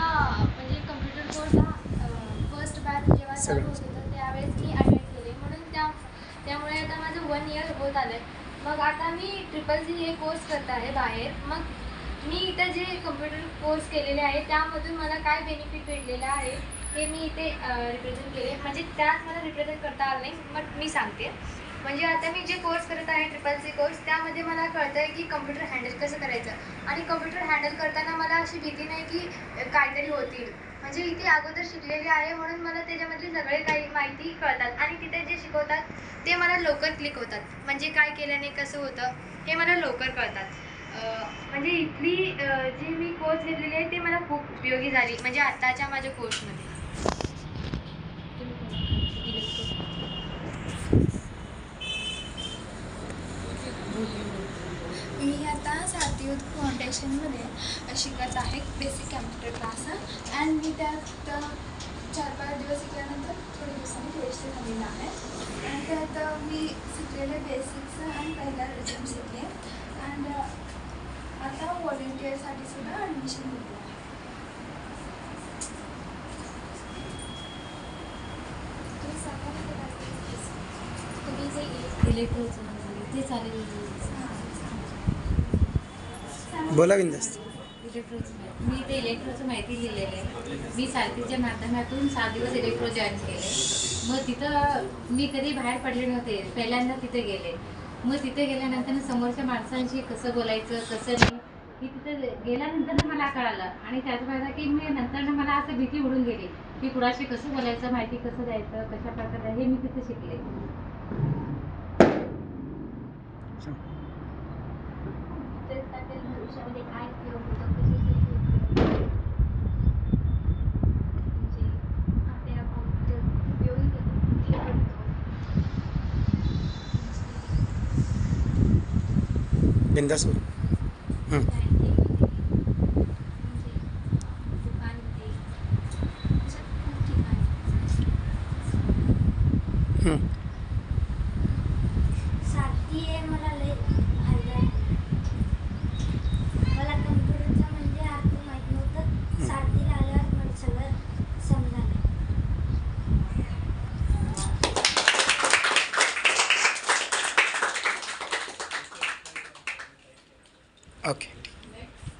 माझा म्हणजे computer course हा फर्स्ट बॅच जेव्हा चालू होत होतं त्यावेळेस मी अटेंड केले. म्हणून त्या त्यामुळे आता माझं वन इयर होत आलं आहे मग आता मी ट्रिपल सी हे कोर्स करत आहे बाहेर. मग मी इथं जे कम्प्युटर कोर्स केलेले आहे त्यामधून मला काय बेनिफिट भेटलेलं आहे हे मी इथे रिप्रेझेंट केले. म्हणजे त्यात मला रिप्रेझेंट करता आलं नाही मग मी सांगते. म्हणजे आता मी जे कोर्स करत आहे ट्रिपल सी कोर्स त्यामध्ये मला कळतं आहे की कम्प्युटर हँडल कसं करायचं. आणि कम्प्युटर हँडल करताना मला अशी भीती नाही की काहीतरी होतील. म्हणजे इथे अगोदर शिकलेली आहे म्हणून मला त्याच्यामधली सगळे काही माहिती कळतात. आणि तिथे जे शिकवतात ते मला लवकर क्लिक होतात. म्हणजे काय केल्याने कसं होतं हे मला लवकर कळतात. म्हणजे इथली जी मी कोर्स घेतलेली आहे ते मला खूप उपयोगी झाली. म्हणजे आत्ताच्या माझ्या कोर्समध्ये मी आता सातीयूथ फाउंडेशनमध्ये शिकत आहे. बेसिक कॅम्प्युटर क्लास अँड मी त्यात चार पाच दिवस शिकल्यानंतर थोड्या दिवसांनी टेस्ट झालेला आहे. आणि त्यात मी शिकलेले बेसिक्स आणि पहिला रिझम शिकले. अँड आता व्हॉलेंटिअरसाठी सुद्धा ॲडमिशन घेतलं आहे. तुम्ही सांगा ना ते काय जे ते चालेल. बोला बिंदास्त मी ते इलेक्ट्रोचं माहिती लिहिलेलं आहे. मी सारथीच्या माध्यमातून सात दिवस इलेक्ट्रो जॉईन केले. मग तिथं मी कधी बाहेर पडले नव्हते. पहिल्यांदा तिथे गेले. मग तिथे गेल्यानंतर समोरच्या माणसांशी कसं बोलायचं कसं नाही की तिथे गेल्यानंतर मला कळालं. आणि त्याच वेळेला की मी नंतर मला असं भीती उडून गेली की कुणाशी कसं बोलायचं माहिती कसं द्यायचं कशा प्रकारे हे मी तिथे शिकले. त्यासाठी भविष्यामध्ये काय उपयोग होतो कशासाठी? म्हणजे आपल्याला कॉम्प्युटर Okay.